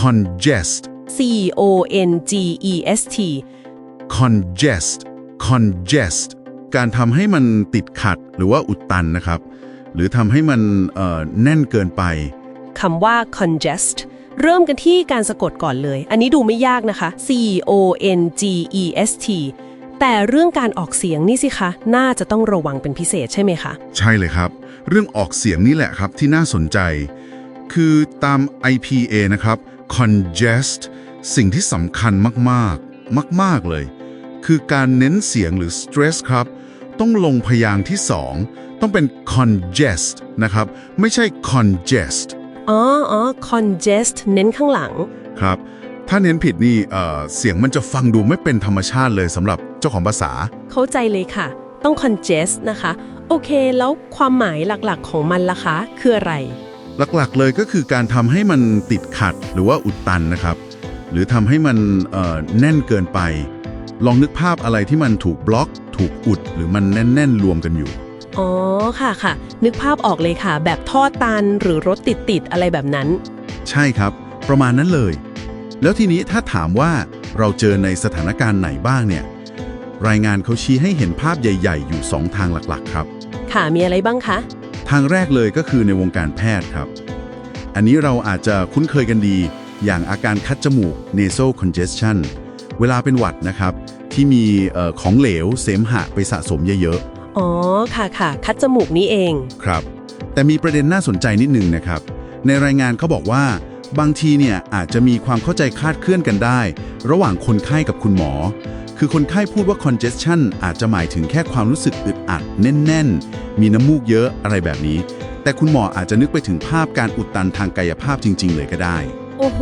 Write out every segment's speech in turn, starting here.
congest C O N G E S T congest congest การทำให้มันติดขัดหรือว่าอุดตันนะครับ หรือทำให้มันเอ่อแน่นเกินไปคำว่า congest เริ่มกันที่การสะกดก่อนเลย อันนี้ดูไม่ยากนะคะ C O N G E S T แต่เรื่องการออกเสียงนี่สิคะ น่าจะต้องระวังเป็นพิเศษใช่ไหมคะ ใช่เลยครับ เรื่องออกเสียงนี่แหละครับที่น่าสนใจ คือตาม IPA นะครับ congest สิ่งที่สำคัญมากๆ มาก ๆ เลย คือการเน้นเสียงหรือ stress ครับ ต้องลงพยางค์ที่สอง ต้องเป็น congest นะครับ ไม่ใช่ congest อ๋ออ๋อ congest เน้นข้างหลัง ครับ ถ้าเน้นผิดนี่เอ่อเสียงมันจะฟังดูไม่เป็นธรรมชาติเลยสำหรับเจ้าของภาษา เข้าใจเลยค่ะ ต้อง congest นะคะ โอเค แล้วความหมายหลักๆ ของมันล่ะคะ คืออะไร หลักๆเลยก็คือการทำให้มันติดขัดหรือว่าอุดตันนะครับ หรือทำให้มันเอ่อแน่นเกินไป ลองนึกภาพอะไรที่มันถูกบล็อก ถูกอุด หรือมันแน่นๆรวมกันอยู่ อ๋อค่ะค่ะ นึกภาพออกเลยค่ะ แบบท่อตันหรือรถติดติดๆอะไรแบบนั้น ใช่ครับ ประมาณนั้นเลย แล้วทีนี้ถ้าถามว่าเราเจอในสถานการณ์ไหนบ้างเนี่ย รายงานเขาชี้ให้เห็นภาพใหญ่ ๆ อยู่ 2 ทางหลักๆ ครับ ค่ะมีอะไรบ้างคะ ทางแรกเลยก็คือในวงการแพทย์ครับ อันนี้เราอาจจะคุ้นเคยกันดี อย่างอาการคัดจมูก nasal congestion เวลาเป็นหวัดนะครับ ที่มีเอ่อของเหลวเสมหะไปสะสมเยอะอ๋อ ค่ะค่ะ คัดจมูกนี้เองๆครับ แต่มีประเด็นน่าสนใจนิดนึงนะครับ ในรายงานเขาบอกว่า บางทีเนี่ยอาจจะมีความเข้าใจคลาดเคลื่อนกันได้ ระหว่างคนไข้กับคุณหมอ คือคนไข้พูดว่า congestion อาจจะหมายถึงแค่ความรู้สึกอึดอัด แน่น ๆ มีน้ำมูกเยอะอะไรแบบนี้ แต่คุณหมออาจจะนึกไปถึงภาพการอุดตันทางกายภาพจริง ๆ เลยก็ได้ โอ้โห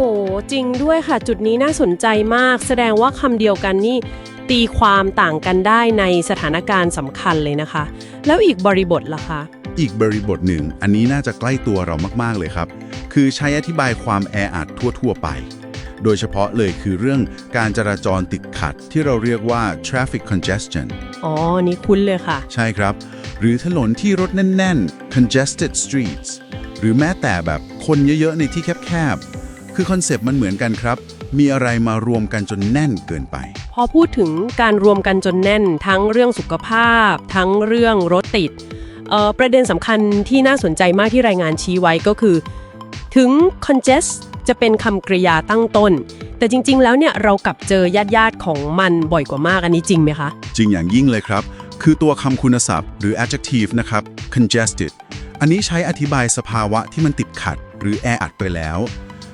จริงด้วยค่ะ จุดนี้น่าสนใจมาก แสดงว่าคำเดียวกันนี่ ตีความต่างกันได้ในสถานการณ์สำคัญเลยนะคะ แล้วอีกบริบทล่ะคะ อีกบริบทหนึ่ง อันนี้น่าจะใกล้ตัวเรามากๆเลยครับ คือใช้อธิบายความแออัดทั่ว ๆ ไป โดยเฉพาะเลยคือเรื่องการจราจรติดขัดที่เราเรียกว่า traffic congestion อ๋อ นี่คุ้นเลยค่ะ ใช่ครับ หรือถนนที่รถแน่น ๆ congested streets หรือแม้แต่แบบคนเยอะ ๆ ในที่แคบ ๆ คือคอนเซปต์มันเหมือนกันครับ มีอะไรมารวมกันจนแน่นเกินไป พอพูดถึงการรวมกันจนแน่น ทั้งเรื่องสุขภาพ ทั้งเรื่องรถติดเอ่อประเด็นสำคัญที่น่าสนใจมากที่รายงานชี้ไว้ก็คือ ถึง congest จะเป็นคำกริยาตั้งต้น แต่จริง ๆ แล้วเนี่ยเรากลับเจอญาติๆของมันบ่อยกว่ามากอันนี้จริงไหมคะ จริงอย่างยิ่งเลยครับ คือตัวคำคุณศัพท์ หรือ adjective นะครับ congested อันนี้ใช้อธิบายสภาวะที่มันติดขัด หรือแออัดไปแล้ว